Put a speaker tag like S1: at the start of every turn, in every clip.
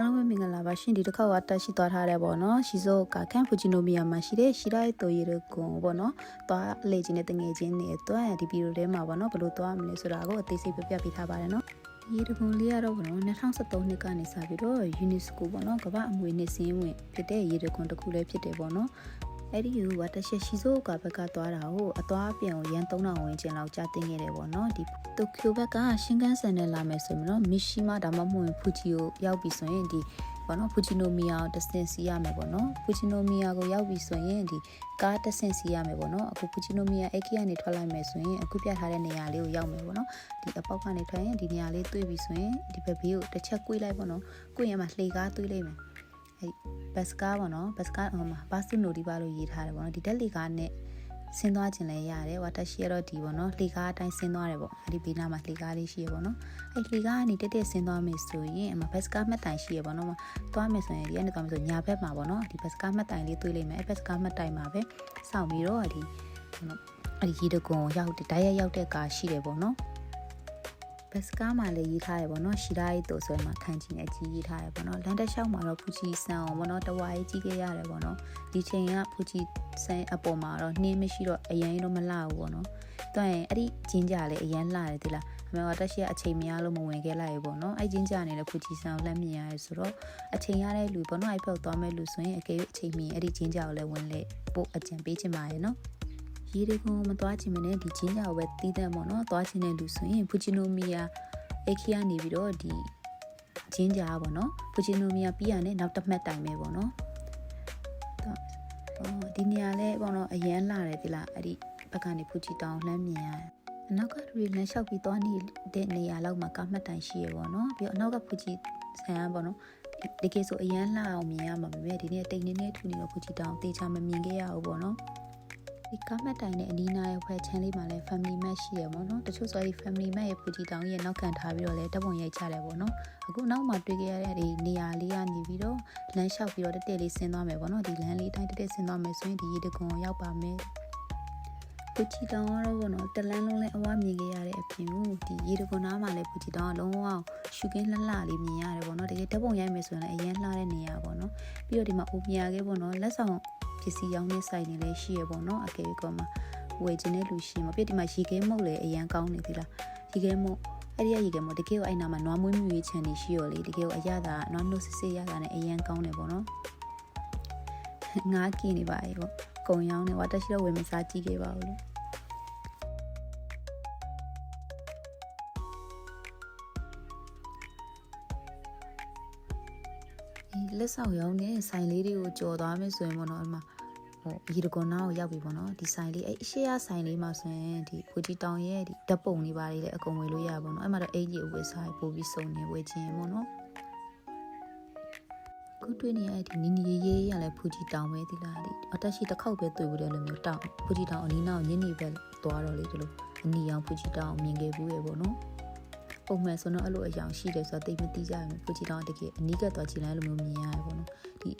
S1: အားလုံးပဲမင်္ဂလာပါရှင်ဒီတစ်ခေါက်ကတက်ရှိသွားထားတယ်ပေါ့နော်ရှီဇိုကကန်ဖူဂျီနိုမီယာမှာရှိတဲ့ရှီရိုက်တိုရီရကွန်ပေါ့နော်သွားလေချင်းနဲ့တငယ်ချင်းတွေအတွက်ဒီဗီဒီယိုထဲမှာပေါ့နော်ဘယ်လိုသွားမလဲဆိုတာကိုအသေးစိတ်ပြပြပေးထားပါတယ်နော်ဒီတကွန်လေးကတော့ပေါ့နော်2013နှစ်ကနေစပြီးတော့ UNESCO ပေါ့နော်ကမ္ဘာအမွေနှစ်စင်းဝင်ဖြစ်တဲ့ရေတကွန်တစ်ခုလည်းဖြစ်တယ်ပေါ့နော် အဲ့ဒီယူဝတ်တရှရှိဆိုးကဘက်ကသွားတာကိုအသွားအပြန်ကိုရန်3000ဝန်းကျင်လောက်ကြာတင်ခဲ့တယ်ပေါ့နော်ဒီတိုကျိုဘက်ကရှင်းကန်းဆန်နဲ့လာမယ်ဆိုရင်တော့မီရှီမာဒါမှမဟုတ်ဖူဂျီကိုရောက်ပြီဆိုရင်ဒီပေါ့နော်ဖူဂျီနိုမီယာကိုတစ်ဆင့်စီးရမယ်ပေါ့နော်ဖူဂျီနိုမီယာကိုရောက်ပြီဆိုရင်ဒီကားတစ်ဆင့်စီးရမယ်ပေါ့နော်အခုဖူဂျီနိုမီယာအိတ်ကနေထွက်လိုက်မယ်ဆိုရင်အခုပြထားတဲ့နေရာလေးကိုရောက်မယ်ပေါ့နော်ဒီအပေါက်ကနေထွက်ရင်ဒီနေရာလေးတွေ့ပြီဆိုရင်ဒီဘက်ဘေးကိုတစ်ချက်ကွေးလိုက်ပေါ့နော်ကွေးရမှာလှေကားတွေးလိုက်မယ် အဲ့ဘတ်စကားပေါ့နော်ဘတ်စကားဟိုမှာဘာစုနိုဒီပါလို့ရေးထားတယ်ပေါ့နော်ဒီတက်လီကားနဲ့ဆင်းသွားခြင်းလည်းရတယ်ဝါတာရှိရတော့ဒီပေါ့နော်လှေကားအတိုင်းဆင်းသွားတယ်ပေါ့အဲ့ဒီဘေးနားမှာလှေကားလေးရှိရပေါ့နော်အဲ့လှေကားကနေတက်တက်ဆင်းသွားမယ်ဆိုရင်အမဘတ်စကားမှတ်တိုင်ရှိရပေါ့နော်သွားမယ်ဆိုရင်ဒီကနေသွားမယ်ဆိုညာဘက်မှာပေါ့နော်ဒီဘတ်စကားမှတ်တိုင်လေးတွေးလိုက်မယ်အဲ့ဘတ်စကားမှတ်တိုင်မှာပဲစောင့်ပြီးတော့ဒီပေါ့နော်အဲ့ဒီရေတကွန်ရောက်တဲ့ဓာတ်ရရောက်တဲ့ကားရှိတယ်ပေါ့နော် ဘတ်စကားမှာလည်းရေးထားရပေါ့နော်ရှီရာရီတို့ဆိုရင်မှခန်းချင်တဲ့အကြီးရေးထားရပေါ့နော်လန်တက်လျှောက်မှာတော့ဖူချီဆန်အောင်ပေါ့နော်တဝါကြီးကြီးခဲ့ရတယ်ပေါ့နော်ဒီချိန်ကဖူချီဆန်အပေါ်မှာတော့နှင်းမရှိတော့အရင်တော့မလှဘူးပေါ့နော်တွရင်အဲ့ဒီဂျင်းကြလည်းအရင်လှတယ်ဒီလားအမေကတက်ရှိအချိန်မရလို့မဝင်ခဲ့လိုက်ဘူးပေါ့နော်အဲ့ဂျင်းကြနေလည်းဖူချီဆန်ကိုလှမ်းမြင်ရတယ်ဆိုတော့အချိန်ရတဲ့လူပေါ့နော်အဲ့ဖက်သွားမဲ့လူဆိုရင်အကယ်၍အချိန်မီအဲ့ဒီဂျင်းကြကိုလည်းဝင်လေပို့အကြံပေးချင်ပါရဲ့နော် ရေဒီကွန်မသွားချင်မနဲ့ဒီချင်းကြကိုပဲတီးတဲ့ပေါ့နော်သွားချင်တဲ့လူဆိုရင်ဖူချီနိုမီယာအခီယာနေပြီးတော့ဒီချင်းကြပေါ့နော်ဖူချီနိုမီယာပြီးရနဲ့နောက်တစ်မှတ်တိုင်ပဲပေါ့နော်တော့ဒီနေရာလဲပေါ့နော်အရန်လာတယ်ဒီလားအဲ့ဒီဘက်ကနေဖူချီတောင်လှမ်းမြင်ရတယ်အနောက်ကလူတွေလမ်းလျှောက်ပြီးသွားနေတဲ့နေရာလောက်မှာကာမှတ်တိုင်ရှိရပေါ့နော်ပြီးတော့အနောက်ကဖူချီဆန်ပေါ့နော်တကယ်ဆိုအရန်လှအောင်မြင်ရမှာပဲဒီနေ့တိတ်နေနေထူနေတော့ဖူချီတောင်တေချာမမြင်ခဲ့ရဘူးပေါ့နော် ဒီကားမတ်တိုင်နဲ့အနီးနားရဲ့ဖွဲ့ချမ်းလေးမှာလည်း family mat ရှိရပေါ့နော်တချို့ဆိုဒီ family mat ရဲ့ပူကြီးတောင်ရဲ့နောက်ခံထားပြီးတော့လည်းတပ်ပုံရိုက်ချတယ်ပေါ့နော်အခုနောက်မှတွေ့ခဲ့ရတဲ့ဒီနေရာလေးကနေပြီးတော့လမ်းလျှောက်ပြီးတော့တက်တက်လေးဆင်းသွားမယ်ပေါ့နော်ဒီလမ်းလေးတိုင်းတက်တက်ဆင်းသွားမယ်ဆိုရင်ဒီရေတကွန်ရောက်ပါမယ် ပူကြီးတောင်ကတော့ပေါ့နော်တလန်းလုံးလဲအဝမြင်ခဲ့ရတဲ့အပြင်ကိုဒီရေတကွန်နားမှာလည်းပူကြီးတောင်ကလုံးဝရှုကင်းလှလှလေးမြင်ရတယ်ပေါ့နော်တကယ်တပ်ပုံရိုက်မယ်ဆိုရင်လည်းအရင်လှတဲ့နေရာပေါ့နော်ပြီးတော့ဒီမှာအိုပီယာခဲ့ပေါ့နော်လက်ဆောင်ပစ္စည်းရောင်းတဲ့ဆိုင်တွေလည်းရှိရပေါ့နော်အကယ်၍ကောမှာဝယ်ခြင်းတဲ့လူရှိမှာပြည့်ဒီမှာရေခဲမုတ်လည်းအရန်ကောင်းနေသီလားရေခဲမုတ်အဲ့ဒီရေခဲမုတ်တကယ်ကိုအဲ့နာမှာနွားမွေးမြူရေးခြံနေရှိရောလေတကယ်ကိုအရသာနွားနှုတ်စစ်စစ်ရတာနဲ့အရန်ကောင်းတယ်ပေါ့နော်ငါးကင်းနေပါရေပေါ့ကုံရောင်းနေဝါတက်ရှိတော့ဝယ်မစားကြည့်ခဲ့ပါဘူးလို့ လက်ဆောင်ရောင်းနေဆိုင်လေးတွေကိုကြော်သွားမယ်ဆိုရင်ပေါ့နော်အမဟိုရီဒကွန်နာကိုရောက်ပြီပေါ့နော်ဒီဆိုင်လေးအဲ့အရှိရဆိုင်လေးမှာဆိုရင်ဒီဖူဂျီတောင်ရဲ့ဒီဓာတ်ပုံလေးပါလေးလည်းအကုန်ဝယ်လို့ရပါပေါ့နော်အဲ့မှာတော့အင်ကြီးအဝယ်စားပို့ပြီးစုံနေဝယ်ခြင်းပေါ့နော်ခုတွေ့နေရတဲ့ဒီနီနီရေးရေးရလဲဖူဂျီတောင်ပဲဒီလားဒီအတက်ရှိတစ်ခေါက်ပဲတွေ့ဘူးတယ်လို့မျိုးတောင်ဖူဂျီတောင်အနီးနောက်ညနေပဲသွားတော့လေဒီလိုအနီရောင်ဖူဂျီတောင်မြင်ခဲ့ဘူးရေပေါ့နော် ပုံမှန်ဆိုတော့အဲ့လိုအယောင်ရှိတယ်ဆိုတော့တိတ်မသိကြဘူးဖူဂျီတောင်တကယ်အနီးကပ်သွားကြည့်လိုက်လို့မျိုးမြင်ရတယ်ပေါ့နော်ဒီ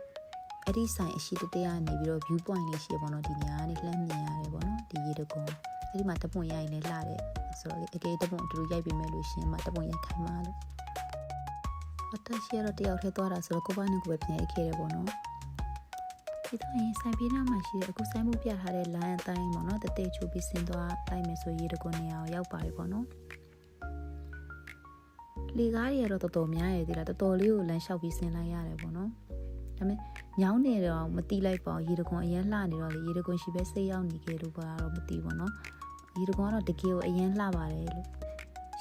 S1: အဲ့ဒီဆိုင်အရှိတတဲကနေပြီးတော့ view point လေးရှိရပေါ့နော်ဒီနေရာကနေလှမ်းမြင်ရတယ်ပေါ့နော်ဒီရေတကုံအဲ့ဒီမှာတပွန်ရိုက်နေလှတယ်ဆိုတော့လေအကယ်တပွန်အတူတူရိုက်ပေးမယ်လို့ရှင်မှာတပွန်ရိုက်ခိုင်းပါလို့အတရှိရတော့တယောက်ထဲသွားတာဆိုတော့ကိုပါနဲ့ကိုပဲပြန်ရိုက်ခဲ့တယ်ပေါ့နော်ဒီတော့ရင်ဆိုင်ပြေးနားမှာရှိတဲ့အခုဆိုင်မှုပြထားတဲ့ line အတိုင်းပေါ့နော်တတဲချိုးပြီးဆင်းသွားလိုက်မယ်ဆိုရေတကုံနေရာကိုရောက်ပါတယ်ပေါ့နော် လေကားတွေကတော့တော်တော်များရဲ့သေးလားတော်တော်လေးကိုလမ်းလျှောက်ပြီးဆင်းလိုက်ရတယ်ပေါ့နော်ဒါပေမဲ့ညောင်းနေတော့မတီးလိုက်ပါဘူးရေတကွန်အရင်လှနေတော့လေရေတကွန်ရှိပဲဆေးရောက်နေခဲ့လို့ပါတော့မတီးပါနော်ရေတကွန်ကတော့တကယ်ကိုအရင်လှပါတယ်လို့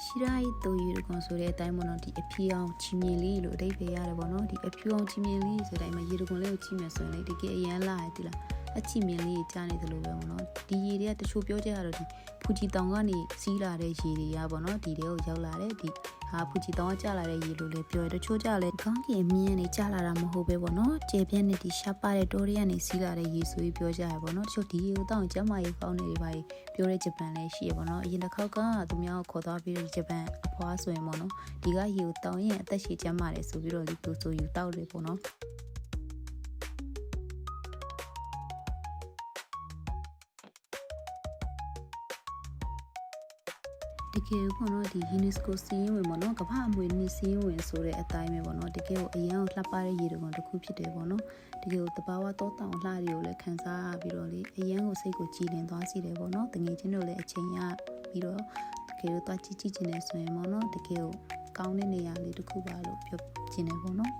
S1: ရှိရိုက်တူရေတကွန်ဆိုတဲ့အတိုင်းပေါ့နော်ဒီအဖြူအောင်ချီမြင်လေးလို့အတိတ်ပဲရတယ်ပေါ့နော်ဒီအဖြူအောင်ချီမြင်လေးဆိုတဲ့အတိုင်းမှာရေတကွန်လေးကိုချီမြင်ဆိုရင်လေတကယ်အရင်လှရတယ်တိလားအချီမြင်လေးကြားနေသလိုပဲပေါ့နော်ဒီရေတွေကတချို့ပြောကြတာတော့ဒီဖူဂျီတောင်ကနေစီးလာတဲ့ရေတွေကပေါ့နော်ဒီတွေကိုရောက်လာတဲ့ဒီ ဟာဖူဂျီတောင်ကကျလာတဲ့ရေလို့လည်းပြောရတချို့ကြလည်းခေါင်းကင်မြင်းနေကျလာတာမဟုတ်ပဲပေါ့နော်ကျေပြက်နဲ့ဒီရှားပါတဲ့တိုးရီကနေစီးလာတဲ့ရေဆိုပြီးပြောကြရပေါ့နော်တချို့ဒီရေကိုတောင်းကျမရေကောင်းနေတွေပါပြောတဲ့ဂျပန်လည်းရှိရပေါ့နော်အရင်တစ်ခေါက်ကသူများကိုခေါ်သွားပြီးတော့ဂျပန်အဖွားဆိုရင်ပေါ့နော်ဒီကရေကိုတောင်းရင်အသက်ရှည်ကျမတယ်ဆိုပြီးတော့လေသူဆိုယူတောက်တယ်ပေါ့နော် တကကယ်ပေါ့နော်ဒီ UNESCO စီးရင်ဝင်ပေါ့နော်ကမ္ဘာအမွေနှစ်စီးရင်ဝင်ဆိုတဲ့အတိုင်းပဲပေါ့နော်တကယ်ကိုအရန်ကိုလှပတဲ့ရေတကွန်တစ်ခုဖြစ်တယ်ပေါ့နော်တကယ်ကိုတဘာဝတောတောင်လှတွေကိုလည်းခံစားရပြီးတော့လေအရန်ကိုစိတ်ကိုကြည်လင်သွားစီတယ်ပေါ့နော်တငယ်ချင်းတို့လည်းအချိန်ရပြီးတော့တကယ်တော့ကြည့်ကြည့်ချင်နေဆိုရင်ပေါ့နော်တကယ်ကိုကောင်းတဲ့နေရာလေးတစ်ခုပါလို့ပြောချင်တယ်ပေါ့နော်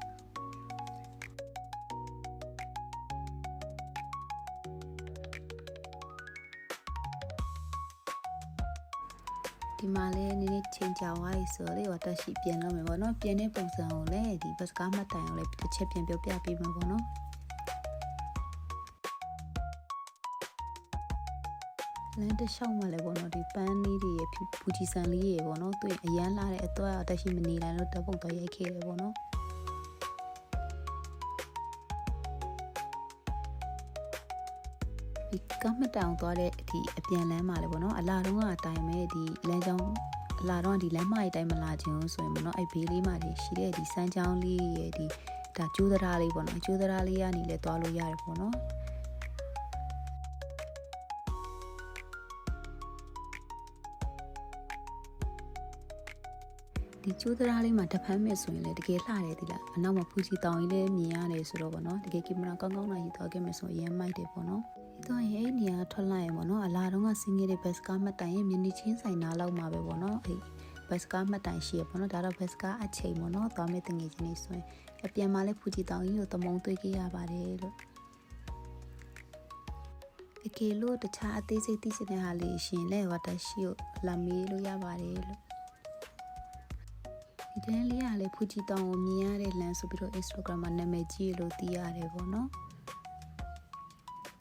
S1: ဒီမှာလည်းနည်းနည်းချိန်ကြာသွားပြီဆိုတော့လေဝတ်တက်ရှိပြန်လို့မယ်ပေါ့နော်ပြန်တဲ့ပုံစံကိုလည်းဒီဘတ်စကားမှတ်တိုင်ကိုလည်းတစ်ချက်ပြန်ပြောပြပေးမှာပေါ့နော်လမ်းတစ်လျှောက်မှာလည်းပေါ့နော်ဒီပန်းလေးတွေရဖူဂျီဆန်လေးရေပေါ့နော်သူအရန်လာတဲ့အတော့အတက်ရှိမနေနိုင်လို့တပ်ပုံတော့ရိုက်ခဲ့တယ်ပေါ့နော် ကမ္မတောင်သွားတဲ့ဒီအပြန်လမ်းမှာလည်းပေါ့နော်အလာတော့ကအတိုင်းပဲဒီလမ်းကြောင်းအလာတော့ဒီလမ်းမကြီးတိုင်းမလာခြင်းဆိုရင်ပေါ့နော်အဲ့ဘေးလေးမှာဒီရှိတဲ့ဒီစမ်းချောင်းလေးရဲ့ဒီဒါကျိုးသရာလေးပေါ့နော်ကျိုးသရာလေးကနေလည်းသွားလို့ရတယ်ပေါ့နော်ဒီကျိုးသရာလေးမှာတဖမ်းမဲ့ဆိုရင်လည်းတကယ်လှတယ်ဒီလားအနောက်မှာဖူဂျီတောင်ကြီးလည်းမြင်ရတယ်ဆိုတော့ဗောနော်တကယ်ကင်မရာကောင်းကောင်းလာယူသွားခဲ့မယ်ဆိုရင်အရင်မိုက်တယ်ဗောနော် ဒီတော့ရင်အဲ့နေရာထွက်လိုက်ရင်ဗောနော်အလာတော့ကစင်ကြီးတဲ့ဘတ်စကားမှတ်တိုင်ရင်မြင်းနေချင်းဆိုင်နာလောက်မှာပဲဗောနော်အဲ့ဘတ်စကားမှတ်တိုင်ရှိရဗောနော်ဒါတော့ဘတ်စကားအချိန်ဗောနော်သွားမဲ့တငယ်ချင်းနေဆိုရင်အပြန်မှာလည်းဖူဂျီတောင်ကြီးကိုတမုံသွေးခဲ့ရပါတယ်လို့တကယ်လို့တခြားအသေးစိတ်သိချင်တဲ့ဟာလေးရှင်လဲဝတ်တရှိကိုလာမေးလို့ရပါတယ်လို့ဒီတန်းလေးကလည်းဖူဂျီတောင်ကိုမြင်ရတဲ့လမ်းဆိုပြီးတော့ Instagram မှာနာမည်ကြီးလို့သိရတယ်ပေါ့နော်။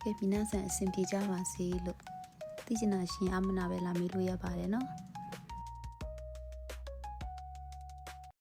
S1: ကဲပြီးနောက်ဆန်အဆင်ပြေကြပါစေလို့သိချင်တာရှင်အမနာပဲလာမေးလို့ရပါတယ်နော်။